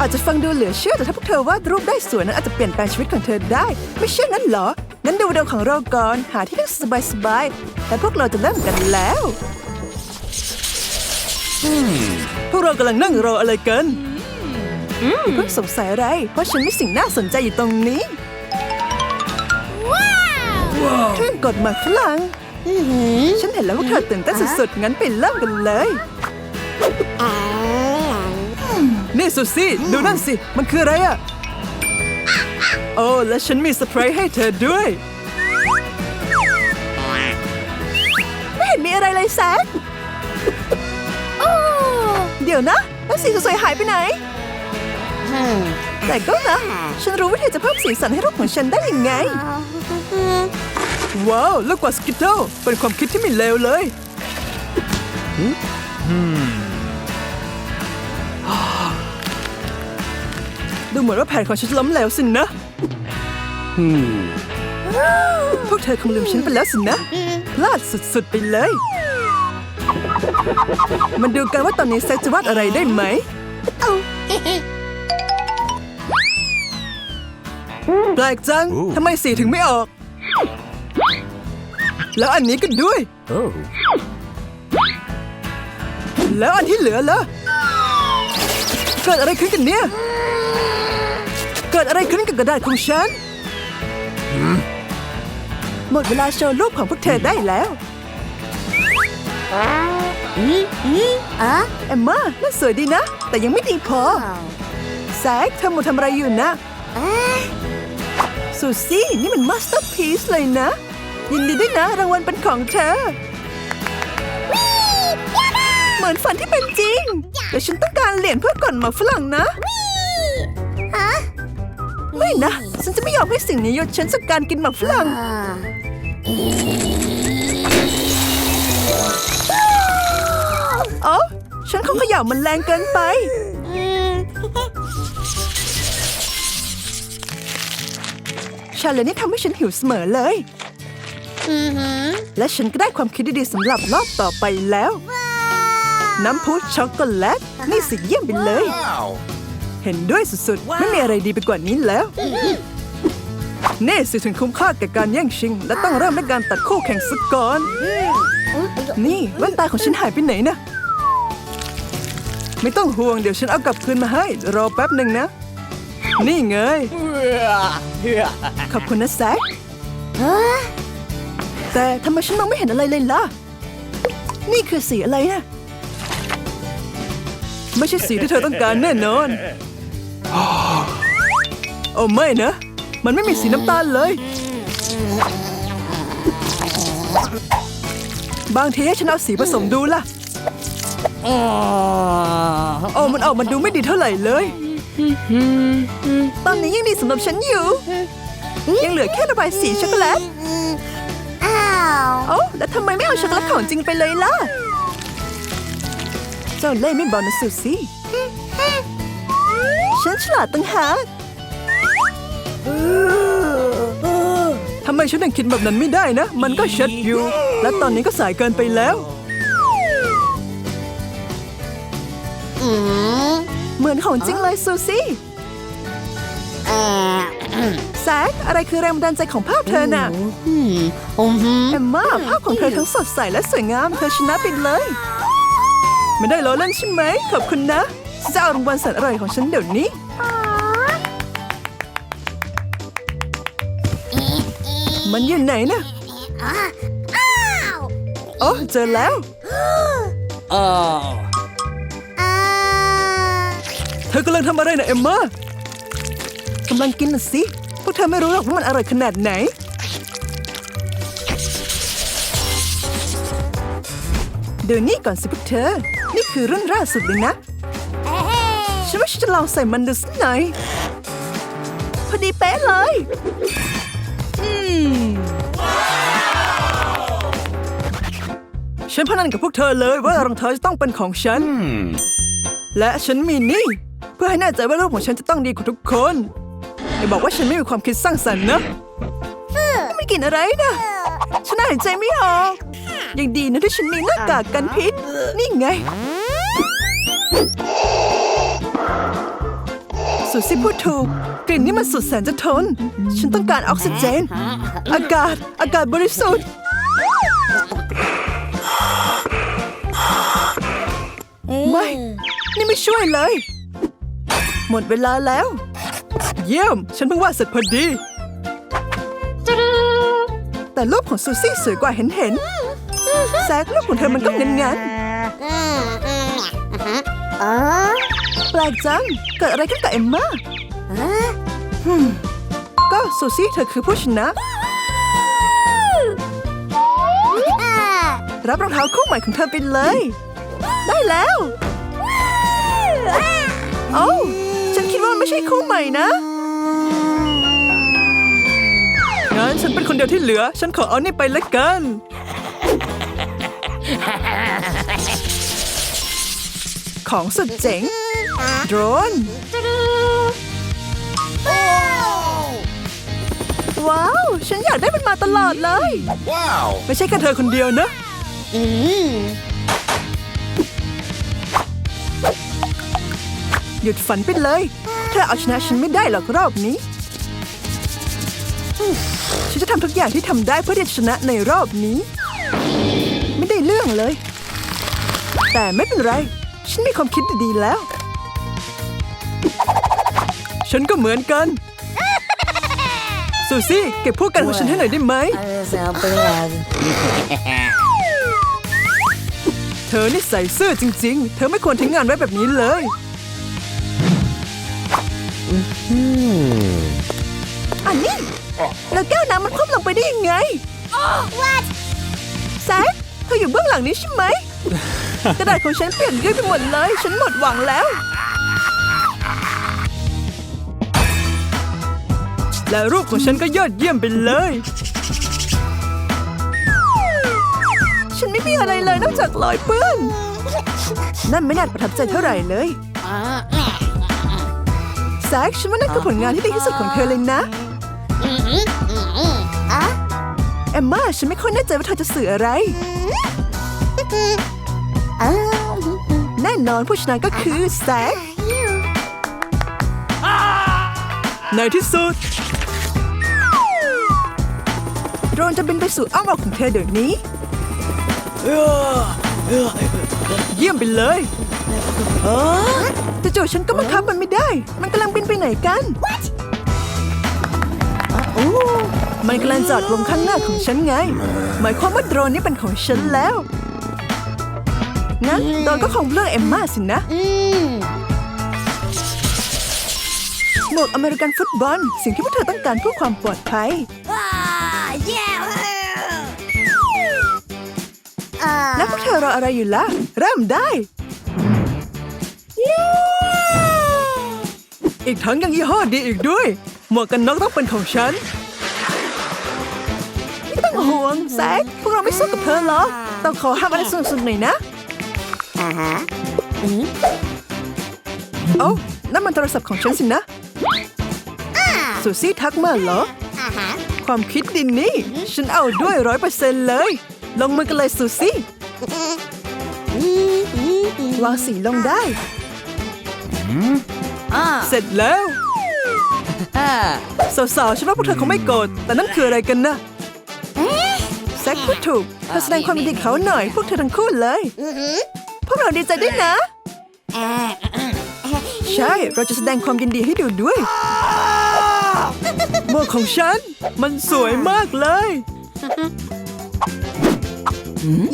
อาจจะฟังดูเหลือเชื่อแต่ถ้าพวกเธอวาดรูปได้สวยนั้นอาจจะเปลี่ยนแปลงชีวิตของเธอได้ ไม่เชื่องั้นเหรอ งั้นดูวิดีโอของเราก่อนหาที่นั่งสบายๆและพวกเราจะเริ่มกันแล้วพวกเรากำลังนั่งรออะไรกันเพิ่งสงสัยอะไร เพราะฉันมีสิ่งน่าสนใจอยู่ตรงนี้เครื่องกดหมากฝรั่งฉันเห็นแล้วพวกเธอตื่นเต้นสุดๆ งั้นไปเริ่มกันเลย นี่สุซี่ดูนั่นสิ มันคืออะไรอะโอ้ และฉันมีเซอร์ไพรส์ให้เธอด้วย ไม่เห็นมีอะไรเลยแซคเดี๋ยวนะ แล้วสีสวยๆหายไปไหน แต่ก็นะ ฉันรู้ว่าเธอจะเพิ่มสีสันให้รูปของฉันได้ยังไง ว้าวแล้วกว่าสกิทเทิลเป็นความคิดที่ไม่เลวเลย ดูเหมือนว่าแผนของฉันจะล้มเหลวสินะ พวกเธอคงลืมฉันไปแล้วสินะ พลาดสุดๆไปเลย มันดูกันว่าตอนนี้แซคจะวาดอะไรได้ไหมแปลกจัง ทำไมสีถึงไม่ออก แล้วอันนี้ก็ด้วย Oh. แล้วอันที่เหลือล่ะ เกิดอะไรขึ้นกันเนี่ยเกิดอะไรขึ้นกับกระดาษของฉัน หมดเวลาโชว์รูปของพวกเธอได้แล้วเอมมาน่าสวยดีนะ แต่ยังไม่ดีพอแซคเธอหมูทำอะไรอยู่นะซูซี่ นี่มันมาสเตอร์พีซเลยนะ ยินดีด้วยนะ รางวัลเป็นของเธอ เหมือนฝันที่เป็นจริง แต่ฉันต้องการเหรียญเพื่อก่อนหมากฝรั่งนะ ไม่นะ ฉันจะไม่ยอมให้สิ่งนี้หยุดฉันจากการกินหมากฝรั่งอ๋อฉันคงเขย่ามันแรงเกินไป ชาเลนนี่ทำให้ฉันหิวเสมอเลย และฉันก็ได้ความคิดดีๆสำหรับรอบต่อไปแล้ว น้ำพุช็อกโกแลต นี่สิเยี่ยมไปเลย Wow. เห็นด้วยสุดๆ ไม่มีอะไรดีไปกว่านี้แล้ว นี่สิถึงคุ้มค่าแก่การแย่งชิง และต้องเริ่มด้วยการตัดคู่แข่งสักก่อน นี่แว่นตาของฉันหายไปไหนนะ ไม่ต้องห่วงเดี๋ยวฉันเอากลับคืนมาให้ รอแป๊บหนึ่งนะ นี่ไงขอบคุณนะแซคแต่ทำไมฉันมองไม่เห็นอะไรเลยล่ะ นี่คือสีอะไรนะ ไม่ใช่สีที่เธอต้องการแน่นอน โอ้ไม่นะ มันไม่มีสีน้ำตาลเลย บางทีให้ฉันเอาสีผสมดูล่ะ โอ้มันออกมาดูไม่ดีเท่าไหร่เลย ตอนนี้ยังดีสำหรับฉันอยู่ ยังเหลือแค่ระบายสีช็อกโกแลตโอ้แล้วทำไมไม่เอาช็อกโกแลตของจริงไปเลยล่ะ เจ้าเล่ห์ไม่บอกนะสุซี่ ฉันฉลาดตั้งหากทำไมฉันยังคิดแบบนั้นไม่ได้นะ มันก็ชัดอยู่ และตอนนี้ก็สายเกินไปแล้ว เหมือนของจริงเลยซูซี่แซคอะไรคือแรงบันดาลใจของภาพเธอน่ะเอมมาภาพของเธอทั้งสดใสและสวยงาม เธอชนะไปเลย ไม่ได้ล้อเล่นใช่ไหม ขอบคุณนะฉัน จะเอารางวัลแสนอร่อยของฉันเดี๋ยวนี้ มันอยู่ไหนนะโอ้เจอแล้ว Oh. เธอกำลังทำอะไรนะเอมมากำลังกินน่ะสิพวกเธอไม่รู้หรอกว่ามันอร่อยขนาดไหน เดี๋ยวนี้ก่อนสิพวกเธอ นี่คือรุ่นล่าสุดเลยนะ ฉันว่าฉันจะลองใส่มันดูสักหน่อยพอดีเป๊ะเลย อืม ฉันพนันกับพวกเธอเลยว่ารองเท้าจะต้องเป็นของฉัน Hmm. และฉันมีนี่ เพื่อให้แน่ใจว่ารูปของฉันจะต้องดีกว่าทุกคนอย่าบอกว่าฉันไม่มีความคิดสร้างสรรค์นะไม่กินอะไรนะฉันหายใจไม่ออกยังดีนะที่ฉันมีหน้ากากกันพิษ นี่ไง สุดซี่พูดถูก กลิ่นนี่มันสุดแสนจะทน ฉันต้องการออกซิเจน อากาศ อากาศบริสุทธิ์ ไม่ นี่ไม่ช่วยเลย หมดเวลาแล้ว เยี่ยม ฉันเพิ่งวาดเสร็จพอดี แต่รูปของซูซี่สวยกว่าเห็นเห็นๆแซกรูปของเธอมันก็เงินเงันๆ แปลกจัง เกิดอะไรขึ้นกับเอมม่าฮึมก็ซูซี่เธอคือผู้ชนะ รับรองเท้าคู่ใหม่ของเธอไปเลย ได้แล้ว โอ้าฉันคิดว่ามันไม่ใช่คู่ใหม่นะ งั้นฉันเป็นคนเดียวที่เหลือ ฉันขอเอานี่ไปละกัน ของสุดเจ๋ง โดรนว้าว ฉันอยากได้มันมาตลอดเลย Wow! ไม่ใช่แค่เธอคนเดียวนะหยุดฝันไปเลย เธอเอาชนะฉันไม่ได้หรอกรอบนี้ ฉันจะทำทุกอย่างที่ทำได้เพื่อที่จะชนะในรอบนี้ ไม่ได้เรื่องเลย แต่ไม่เป็นไร ฉันมีความคิดดีๆแล้ว ฉันก็เหมือนกันซูซี่เก็บพวกกันของฉันให้หน่อยได้ไหม เธอนี่ใส่เสื้อจริง ๆ เธอไม่ควรทิ้งงานไว้แบบนี้เลย อันนี้ แล้วแก้วน้ำมันคว่ำลงไปได้ยังไง What แซคเธออยู่เบื้องหลังนี้ใช่ไหมกระดาษของฉันเปลี่ยนยุ่ยไปหมดเลย ฉันหมดหวังแล้ว และรูปของฉันก็ยอดเยี่ยมไปเลย ฉันไม่มีอะไรเลยนอกจากรอยเปื้อนนั่นไม่น่าประทับใจเท่าไหร่เลยแซคฉันว่านั่นคือผลงานที่ดีที่สุดของเธอเลยนะเอมมาฉันไม่ค่อยแน่ใจว่าเธอจะสื่ออะไร แน่นอนผู้ชนะก็คือแซคในที่สุด โดรนจะบินไปสู่อ้อมอกของเธอเดี๋ยวนี้ เยี่ยมไปเลยแต่จู่ๆฉันก็บังคับมันไม่ได้ มันกำลังบินไปไหนกันโอ้มันกำลังจอดลงข้างหน้าของฉันไง หมายความว่าโดรนนี้เป็นของฉันแล้ว งั้นโดรนก็คงเลือกเอมมาสินะ หมวกอเมริกันฟุตบอล สิ่งที่พวกเธอต้องการเพื่อความปลอดภัย แล้วพวกเธอรออะไรอยู่ล่ะ เริ่มได้ อีกทั้งยังยี่ห้อดีอีกด้วย หมวกกันน็อกต้องเป็นของฉัน ไม่ต้องห่วงแซคพวกเราไม่สู้กับเธอหรอกต้องขอห้ามอะไรสนุกๆหน่อยนะเอ้านั่นมันโทรศัพท์ของฉันสินะ สุซี่ทักมาเหรอ ความคิดดินนี่ ฉันเอาด้วยร้อยเปอร์เซ็นต์เลย ลงมือกันเลยสุซี่วางสีลงได้ เสร็จแล้วสาวๆฉันว่าพวกเธอคงไม่โกรธแต่นั่นคืออะไรกันนะแซคพูดถูกเธอแสดงความยินดีกับเขาหน่อย พวกเธอทั้งคู่เลย พวกเราดีใจด้วยนะ ใช่ เราจะแสดงความยินดีให้ดูด้วย หมวกของฉัน มันสวยมากเลย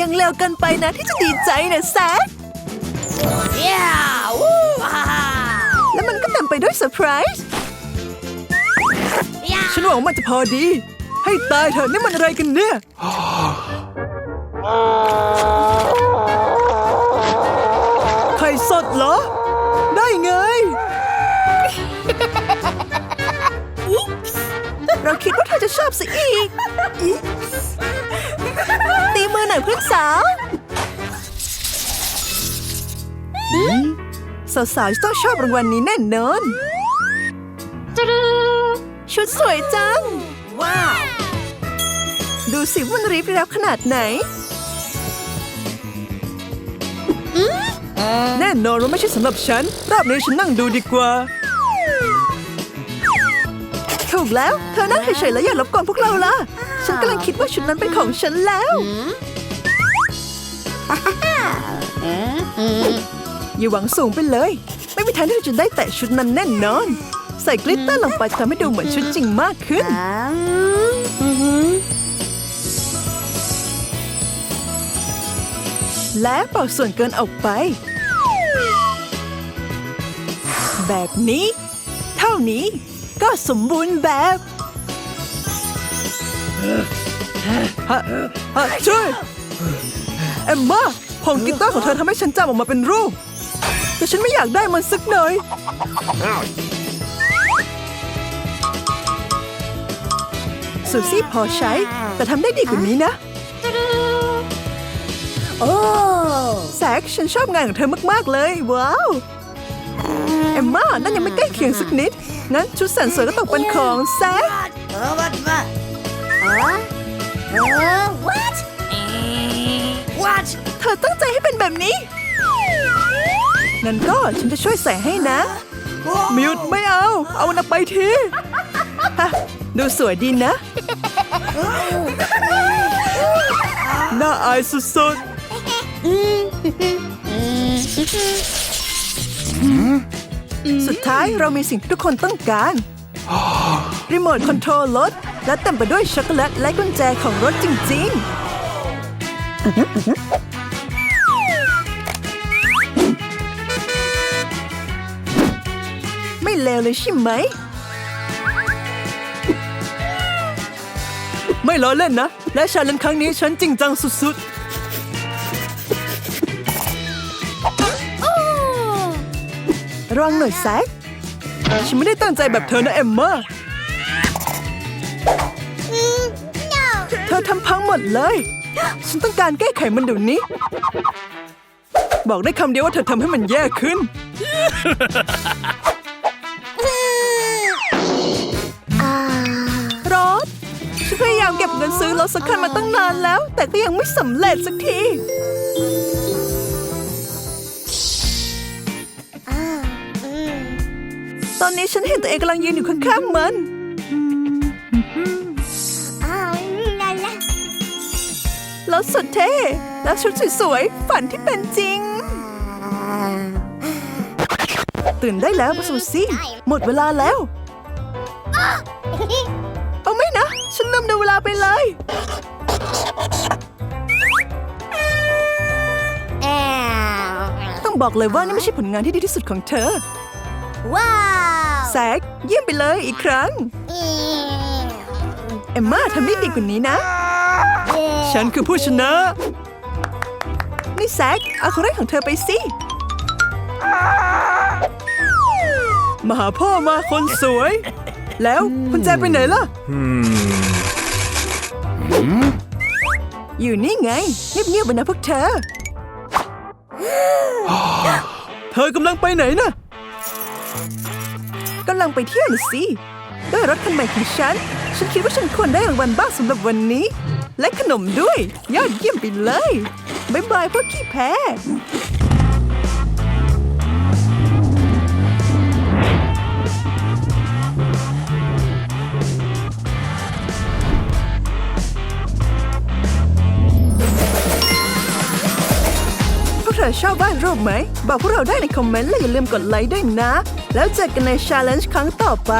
ยังเร็วเกินไปนะที่จะดีใจนะแซคแล้วมันก็เต็มไปด้วยเซอร์ไพรส์ฉันหวังว่ามันจะพอดี ให้ตายเถอะนี่มันอะไรกันเนี่ย ไข่สดเหรอ เราคิดว่าเธอจะชอบสิอีก ตีมือหน่อยเพื่อนสาว สาวๆจะต้องชอบรางวัลนี้แน่นอนชุดสวยจัง ว้าว ดูสิว่ามันรีบรับขนาดไหน แน่นอนว่าไม่ใช่สำหรับฉัน รอบนี้ฉันนั่งดูดีกว่า ถูกแล้ว เธอนั่งเฉยๆแล้วอย่ารบกวนพวกเราล่ะ ฉันกำลังคิดว่าชุดนั้นเป็นของฉันแล้ว อย่าหวังสูงไปเลย ไม่มีทางที่เราจะได้แต่ชุดนั้นแน่นอน ใส่กลิตเตอร์ลงไปจะทำให้ดูเหมือนชุดจริงมากขึ้น และเป่าส่วนเกินออกไป แบบนี้ เท่านี้ ก็สมบูรณ์แบบฮะฮะช่วยเอมมาผงกีตาร์ของเธอทำให้ฉันจำออกมาเป็นรูป แต่ฉันไม่อยากได้มันสักหน่อยซูซี่พอใช้ แต่ทำได้ดีกว่านี้นะ โอ้แซกฉันชอบงานของเธอมาก ๆ เลย ว้าว เอมมานั่นยังไม่ใกล้เคียงสักนิด งั้นชุดแสนสวยก็ตกเป็นของแซกเออ what what เออเออ what what เธอตั้งใจให้เป็นแบบนี้งั้นก็ฉันจะช่วยใส่ให้นะมิวดไม่เอา เอามันออกไปทีฮะดูสวยดีนะ น่าอายสุดๆ สุดท้ายเรามีสิ่งที่ทุกคนต้องการ รีโมทคอนโทรลรถ และเต็มไปด้วยช็อกโกแลตและกุญแจของรถจริง ๆไม่เลวเลยใช่ไหม ไม่ล้อเล่นนะ และชาเลนจ์ครั้งนี้ฉันจริงจังสุดๆ ระวังหน่อยแซกฉันไม่ได้ตั้งใจแบบเธอนะเอมมาเธอทำพังหมดเลย ฉันต้องการแก้ไขมันเดี๋ยวนี้ บอกได้คำเดียวว่าเธอทำให้มันแย่ขึ้นอ่ารถ ฉันพยายามเก็บเงินซื้อรถสักคันมาตั้งนานแล้ว แต่ก็ยังไม่สำเร็จสักที อนนี้ฉันเห็นตัวเองกำลังยืนอยู่ข้างๆมันอ่าลาลารถสุดเท่ แล้วชุดสวยๆ ฝันที่เป็นจริงอ่าตื่นได้แล้วปาซูซี่ หมดเวลาแล้ว เอาไม่นะ ฉันลืมดูเวลาไปเลยอ่าต้องบอกเลยว่านี่ไม่ใช่ผลงานที่ดีที่สุดของเธอ ว้าว แซกเยี่ยมไปเลยอีกครั้งอืมเอมมาทำได้ดีกว่านี้นะเย้ฉันคือผู้ชนะ นี่แซกเอาของเล่นของเธอไปสิมาหาพ่อมาคนสวย แล้วคุณแจไปไหนล่ะ อยู่นี่ไง เงียบๆไปนะพวกเธอ เธอกำลังไปไหนนะ กำลังไปเที่ยวน่ะสิด้วยรถคันใหม่ของฉัน ฉันคิดว่าฉันควรได้รางวัลบ้างสำหรับวันนี้ และขนมด้วย ยอดเยี่ยมไปเลยบายบายพวกขี้แพ้ อบวาดรูปไหม บอกพวกเราได้ในคอมเมนต์และอย่าลืมกดไลค์ด้วยนะ แล้วเจอกันในชาเลนจ์ครั้งต่อไป